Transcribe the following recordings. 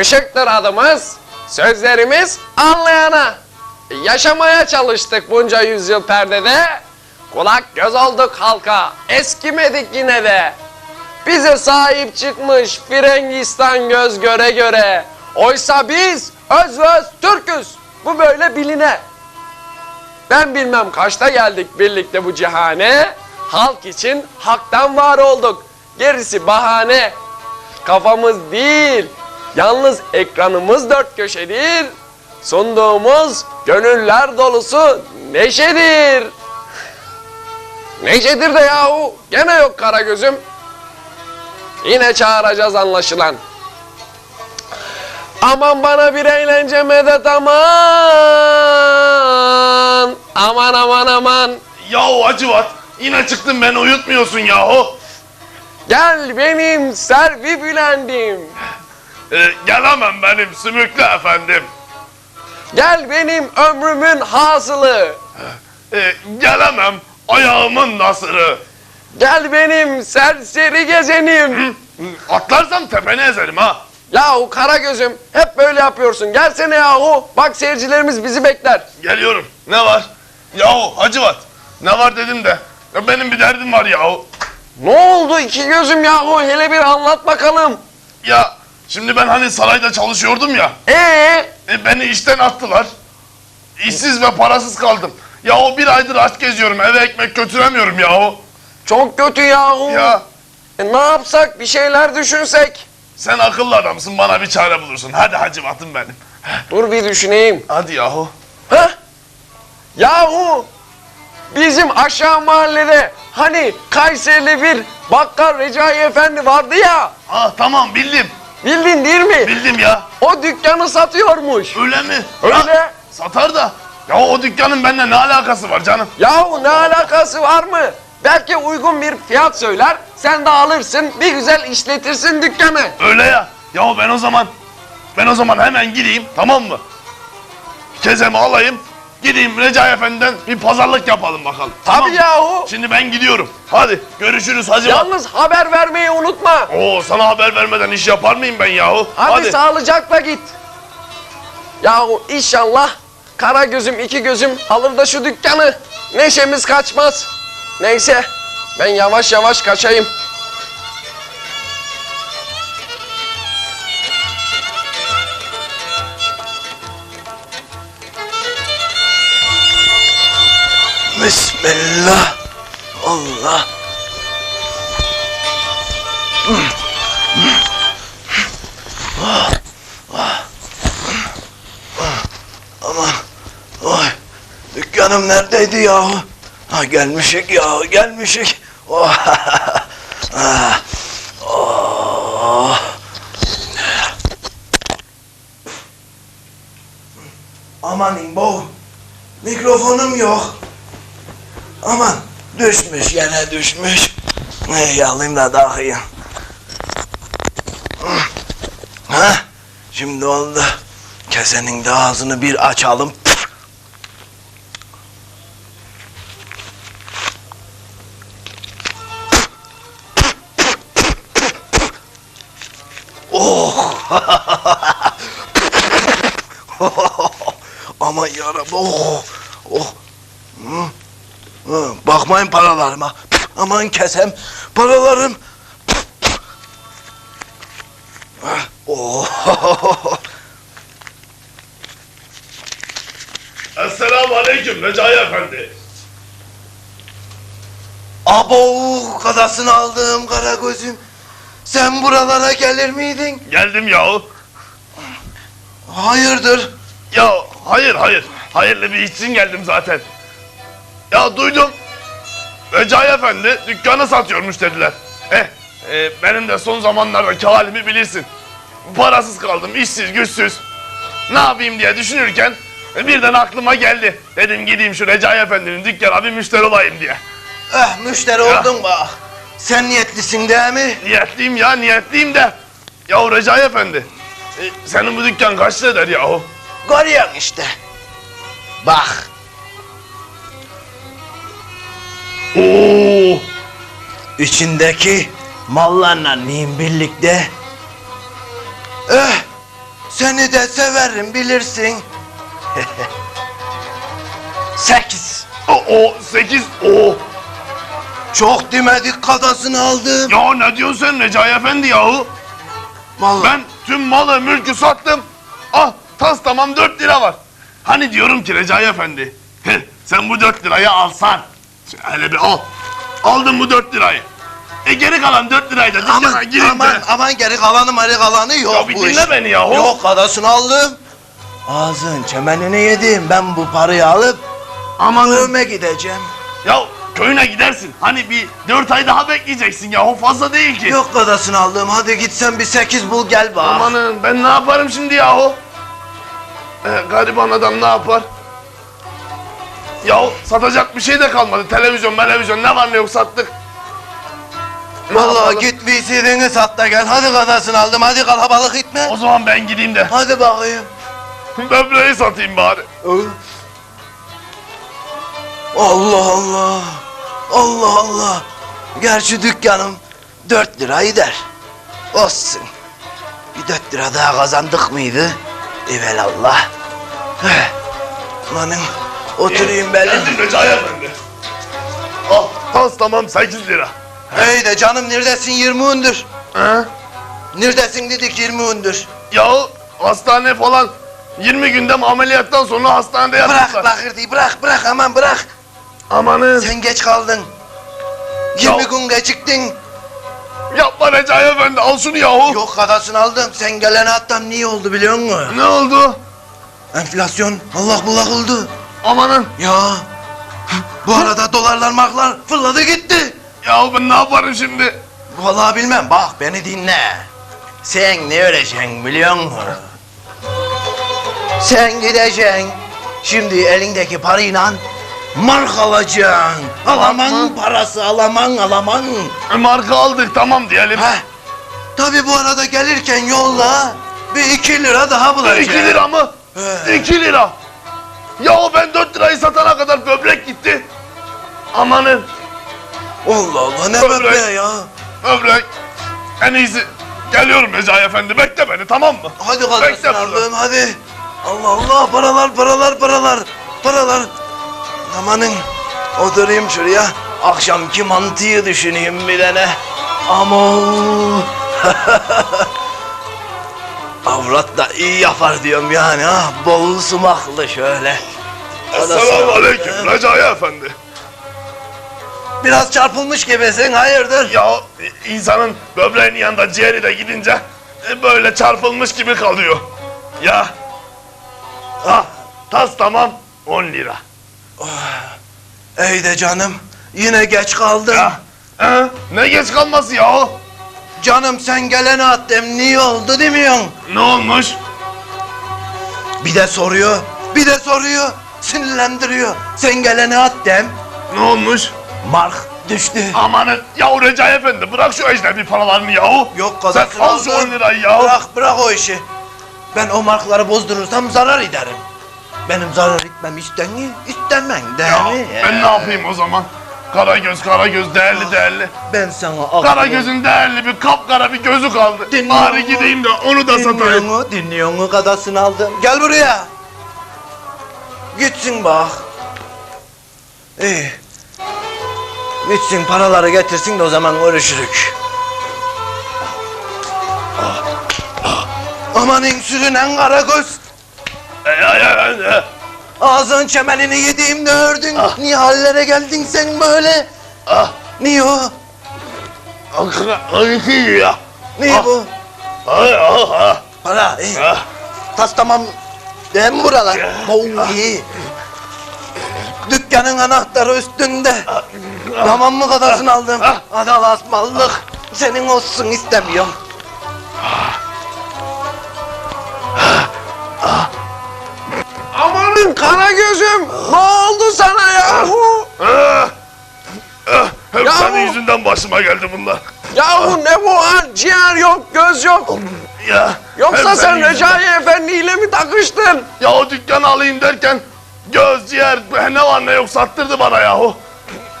Işıktır adımız, sözlerimiz anlayana. Yaşamaya çalıştık bunca yüzyıl perdede. Kulak göz olduk halka, eskimedik yine de. Bize sahip çıkmış Frengistan göz göre göre. Oysa biz öz ve öz Türk'üz. Bu böyle biline. Ben bilmem kaçta geldik birlikte bu cihane. Halk için haktan var olduk. Gerisi bahane. Kafamız değil, yalnız ekranımız dört köşedir. Sunduğumuz gönüller dolusu neşedir. Neşedir de yahu, gene yok kara gözüm. Yine çağıracağız anlaşılan. Aman bana bir eğlence medet aman. Aman aman aman. Yahu Hacivat yine çıktın beni uyutmuyorsun yahu. Gel benim servi bülendim. Ee, gelemem benim sümüklü efendim. Gel benim ömrümün hasılı. Ee, gelemem ayağımın nasırı. Gel benim serseri gezenim. Atlarsam tepeni ezerim ha. Yahu kara gözüm hep böyle yapıyorsun. Gelsene yahu. Bak seyircilerimiz bizi bekler. Geliyorum. Ne var? Yahu Hacivat ne var dedim de. Ya benim bir derdim var yahu. Ne oldu iki gözüm yahu? Hele bir anlat bakalım. Ya şimdi ben hani sarayda çalışıyordum ya. Ee, E, beni işten attılar. İşsiz ve parasız kaldım. Yahu bir aydır aç geziyorum eve ekmek götüremiyorum yahu. çok kötü yahu. Ya E, ne yapsak bir şeyler düşünsek. sen akıllı adamsın bana bir çare bulursun. Hadi Hacivat'ım benim. Dur bir düşüneyim. Hadi yahu. Hah? Yahu bizim aşağı mahallede hani Kayserili bir bakkal Recai Efendi vardı ya. Ah tamam bildim. Bildin değil mi? Bildim ya. O dükkanı satıyormuş. Öyle mi? Öyle. Ya, satar da. Ya o dükkanın benimle ne alakası var canım? Yahu ne alakası var mı? Belki uygun bir fiyat söyler, sen de alırsın, bir güzel işletirsin dükkanı. Öyle ya. Ya ben o zaman ben o zaman hemen gideyim tamam mı? Kezemi alayım. Gideyim Recai Efendi'den bir pazarlık yapalım bakalım. Tabii yahu. Şimdi ben gidiyorum. Hadi görüşürüz Hacı. Yalnız haber vermeyi unutma. Oo sana haber vermeden iş yapar mıyım ben yahu? Hadi, sağlıcakla git. Yahu inşallah kara gözüm iki gözüm alır da şu dükkanı. Neşemiz kaçmaz. Neyse ben yavaş yavaş kaçayım. Bismillah. Allah. Aman. Oy. Dükkanım neredeydi yahu? Ha gelmişik yahu gelmişik. Oh. Ah. Aman İmbo. Mikrofonum yok. Aman düşmüş yine düşmüş. Ey alayım da takayım. Ha? Şimdi oldu. Kesenin de ağzını bir açalım. Oh! Aman yarabbim. Oh! Oh! Bakmayın paralarıma. Aman kesem paralarım. Ah, Oh. Esselamu Aleyküm Recai Efendi. Abo kadasını aldığım kara gözüm. Sen buralara gelir miydin? Geldim yahu. Hayırdır? Ya hayır hayır. Hayırlı bir iş için geldim zaten. Ya duydum. Recai Efendi dükkanı satıyormuş dediler. Eh e, benim de son zamanlardaki halimi bilirsin. Parasız kaldım, işsiz, güçsüz. Ne yapayım diye düşünürken e, birden aklıma geldi. Dedim gideyim şu Recai Efendi'nin dükkana bir müşteri olayım diye. Eh müşteri Ya. oldun bak. Sen niyetlisin değil mi? Niyetliyim ya, niyetliyim de. Yahu Recai Efendi, e, senin bu dükkan kaç lira eder yahu? Görüyorsun işte. Bak. Oo, içindeki mallarla neyim birlikte. Eh, Seni de severim bilirsin. Sekiz. O, o sekiz. O. Çok demedik kadasını aldım. Ya ne diyorsun sen Recai Efendi yahu? Vallahi. Ben tüm malı mülkü sattım. Ah tas tamam 4 lira var. Hani diyorum ki Recai Efendi. sen bu 4 lirayı alsan. Hele bir al. Aldın bu 4 lirayı. E geri kalan 4 lirayı da dükkana Aman, girince. aman, aman geri kalanı mari kalanı yok Ya bir bu dinle iş. beni yahu. Yok kadasını aldım. Ağzın çemenini yedim. Ben bu parayı alıp Amanın. köyüme gideceğim. Ya köyüne gidersin. Hani bir 4 ay daha bekleyeceksin yahu fazla değil ki. Yok kadasını aldım. Hadi git sen bir sekiz bul gel bak. Amanın ben ne yaparım şimdi yahu? Ee, gariban adam ne yapar? Yahu satacak bir şey de kalmadı. Televizyon, televizyon ne var ne yok sattık. Vallahi git VCD'ni sat da gel. Hadi kadasını aldım. Hadi kalabalık gitme. O zaman ben gideyim de Hadi bakayım. böbreği satayım bari. Allah Allah. Allah Allah. Gerçi dükkanım dört lira gider. Olsun. Bir dört lira daha kazandık mıydı? Evelallah. Heh. Amanın oturayım benim. Geldim Recai Efendi. Al, tas tamam 8 lira. Hey de canım neredesin 20 ündür. He? Neredesin dedik 20 ündür. Yahu hastane falan 20 günde ameliyattan sonra hastanede Bırak yatmışlar. bakırdı bırak bırak aman bırak. Amanın. Sen geç kaldın. 20 Ya- gün geciktin. Yapma Recai Efendi al şunu yahu. Yok kadasını aldım. Sen gelene attan niye oldu biliyor musun? Ne oldu? Enflasyon Allah bullak oldu. Amanın. Ya bu arada dolarlar marklar fırladı gitti. Yahu ben ne yaparım şimdi? Vallahi bilmem bak beni dinle. Sen ne öğreceksin biliyor musun? Sen gideceksin. Şimdi elindeki parayla mark alacaksın. Alaman parası alaman alaman. E, marka aldık tamam diyelim. Heh. Tabi bu arada gelirken yolda bir iki lira daha bulacaksın. 2 lira mı? He. 2 lira. Yahu ben 4 lirayı satana kadar böbrek gitti. Amanın Allah Allah ne Böbrek. böyle ya. böbrek. En iyisi geliyorum Recai Efendi bekle beni tamam mı? Hadi Bekle kalkasın burada. aldım hadi. Allah Allah paralar paralar paralar paralar. Amanın oturayım şuraya. Akşamki mantıyı düşüneyim bir tane. Avrat da iyi yapar diyorum yani ha. Bol sumaklı şöyle. Esselamu Aleyküm Recai Efendi. Biraz çarpılmış gibisin hayırdır? Ya insanın böbreğinin yanında ciğeri de gidince e, böyle çarpılmış gibi kalıyor. Ya. Ah, tas tamam 10 lira. Ey de canım yine geç kaldın. Ya. He? Ne geç kalması ya? Canım sen gelene attım niye oldu demiyorsun? Ne olmuş? Bir de soruyor, bir de soruyor. Sinirlendiriyor. Sen gelene attım. Ne olmuş? Mark düştü. Amanın yahu Recai Efendi bırak şu ecnebi paralarını yahu. Yok Sen kadasını al şu aldım. 10 lirayı yahu. Bırak bırak o işi. Ben o markları bozdurursam zarar ederim. Benim zarar etmem istenir, istemen değil Ya, mi? ben ne yapayım o zaman? Kara göz, kara göz, değerli değerli. Ben sana aklım. Kara gözün değerli bir kapkara bir gözü kaldı. Dinliyor Bari mu? gideyim de onu da Dinliyor satayım. mu? Dinliyor mu? Kadasını aldım. Gel buraya. Gitsin bak. İyi. Gitsin paraları getirsin de o zaman görüşürük. Amanın sürünen kara göz. Ey, ey, ey, ey. Ağzın çemenini yediğimde ördün. Niye hallere geldin sen böyle? Ah, Niye o? iyi ya. Niye Ah. bu? Ay, ah, ah, Para iyi. ah. Tas tamam. Değil mi buralar? Bu iyi. Dükkanın anahtarı üstünde. Tamam mı kadasını aldım? Ah. Hadi Allah'a ısmarladık. Senin olsun istemiyorum. Kara gözüm. Ne oldu sana yahu? Ah, ah, Hep Ya senin yüzünden başıma geldi bunlar. Yahu ne bu ha? Ciğer yok, göz yok. Ya, Yoksa sen senin yüzünden. Recai Efendi ile mi takıştın? Ya o dükkanı alayım derken göz, ciğer, ne var ne yok sattırdı bana yahu.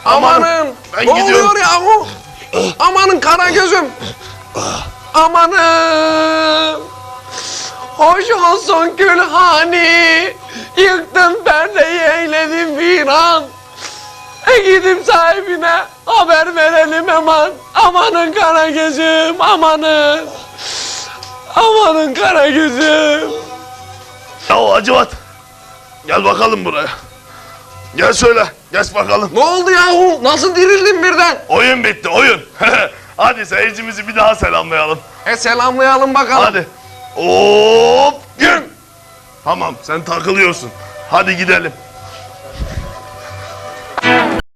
Amanın. ben ne gidiyorum. oluyor yahu? Amanın kara gözüm. Amanın. Hoş olsun Gülhani. Yıktın perdeyi eyledin viran. E gidip sahibine haber verelim hemen. Amanın kara gözüm amanın. Amanın kara gözüm. Ya Hacivat. Gel bakalım buraya. Gel şöyle. Geç bakalım. Ne oldu yahu? Nasıl dirildin birden? Oyun bitti oyun. Hadi seyircimizi bir daha selamlayalım. E selamlayalım bakalım. Hadi. Hop gün. Tamam sen takılıyorsun. Hadi gidelim.